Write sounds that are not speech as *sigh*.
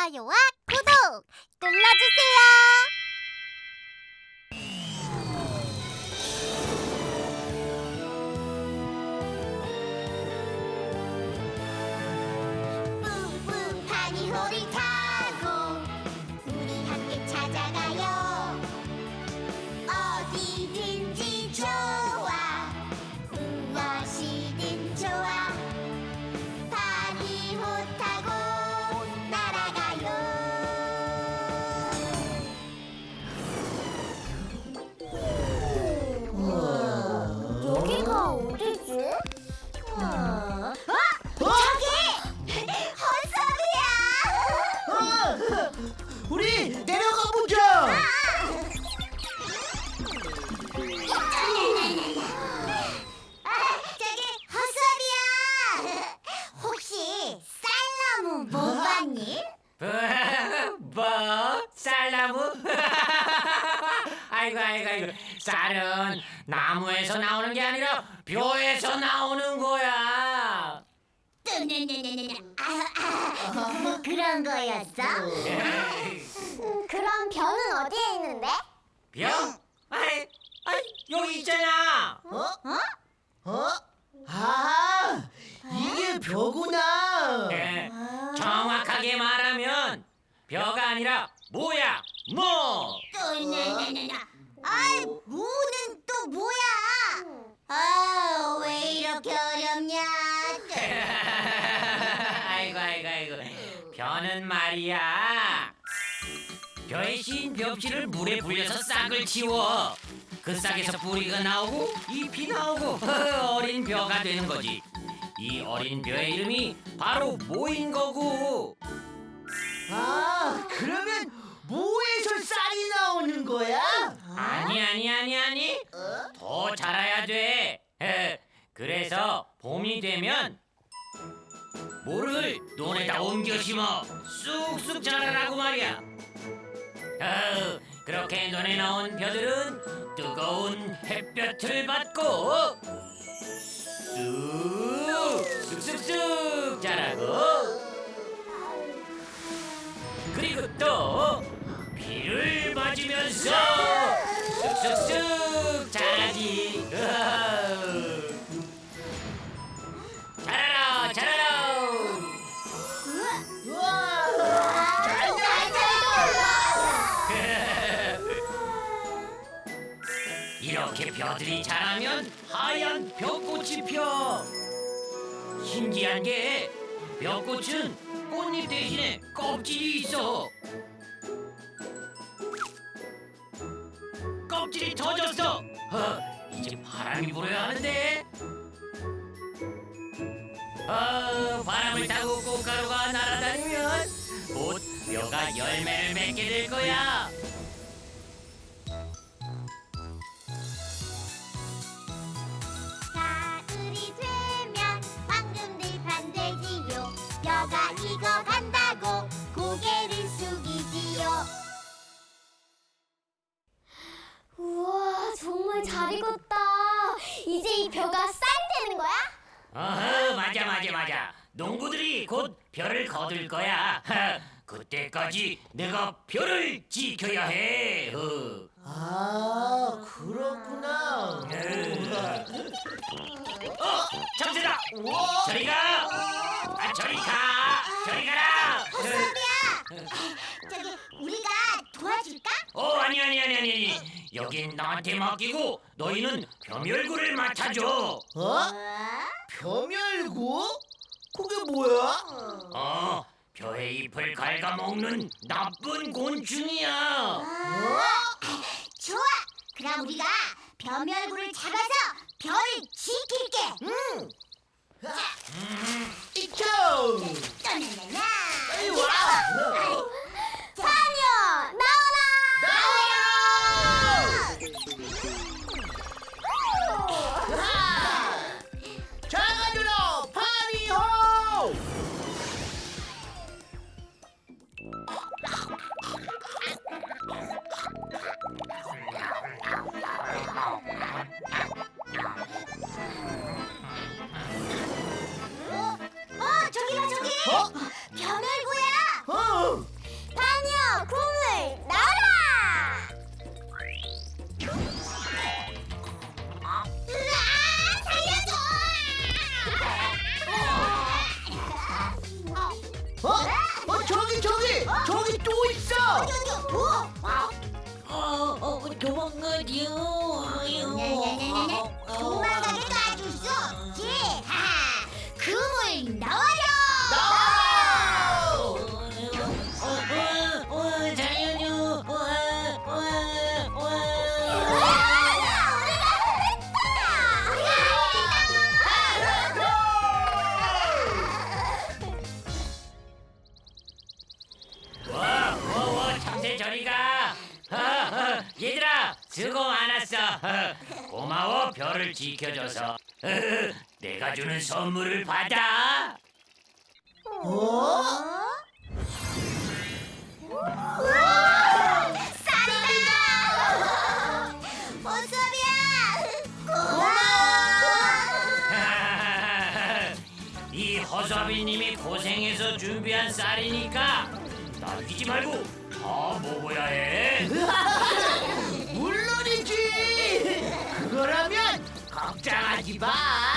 좋아요와 구독 눌러주세요. 쌀나무? *laughs* 아이고 아이고 아이고 쌀은 나무에서 나오는 게 아니라 벼에서 나오는 거야. 아, 아, 그런 거였어? 음, *laughs* 그럼 별은 어디에 있는데? 벼? 아이, 아이 여기 있잖아 어? 어? 아, 이게 벼구나. 예, 정확하게 말하면 벼가 아니라 뭐야? 뭐? 뜨네네네네. 아이, 무는 또 뭐야? 아, 왜 이렇게 어렵냐? *laughs* 아이고 아이고 아이고. 벼는 말이야. 벼의 신 벽지를 물에 불려서 싹을 치워. 그 싹에서 뿌리가 나오고 잎이 나오고. *laughs* 어린 벼가 되는 거지. 이 어린 벼의 이름이 바로 모인 거고. 아, 그러면 거야? 아니 아니 아니 아니. 더 자라야 돼. 그래서 봄이 되면 모를 논에다 옮겨 심어. 쑥쑥 자라라고 말이야. 어, 그렇게 논에 나온 벼들은 뜨거운 햇볕을 받고 쑥 이렇게 벼들이 자라면 하얀 벼꽃이 펴. 신기한 게 벼꽃은 꽃잎 대신에 껍질이 있어. 껍질이 터졌어. 어, 이제 바람이 불어야 하는데. 어, 바람을 타고 꽃가루가 날아다니면 곧 벼가 열매를 맺게 될 거야 벼가 익어간다고 고개를 숙이지요. 우와, 정말 잘 익었다. 이제 이 벼가 쌀이 되는 거야? 어허 맞아 맞아 맞아 농부들이 곧 별을 거둘 거야 그때까지 내가 별을 지켜야 해 어. 아, 그렇구나. 어 참새다 저리 가 아, 저리 가 저리 가라 저기 우리가 어 아니 아니 아니 아니 여긴 나한테 맡기고 너희는 겸열구를 맡아줘 어? 벼멸구? 그게 뭐야? 어 벼의 잎을 갉아먹는 나쁜 곤충이야 어? 좋아. 그럼 우리가 벼멸구를 잡아서 별을 지킬게. 응. 이 저기 또 있어. 어, 어, 도망가디요. 도망가 고마워, 별을 지켜줘서. 어, *laughs* 내가 주는 선물을 받아. 어? 쌀이다. 모습이야. 고마워. 이 허섭이님이 고생해서 준비한 쌀이니까 남기지 말고 다 먹어야 해. *laughs* 물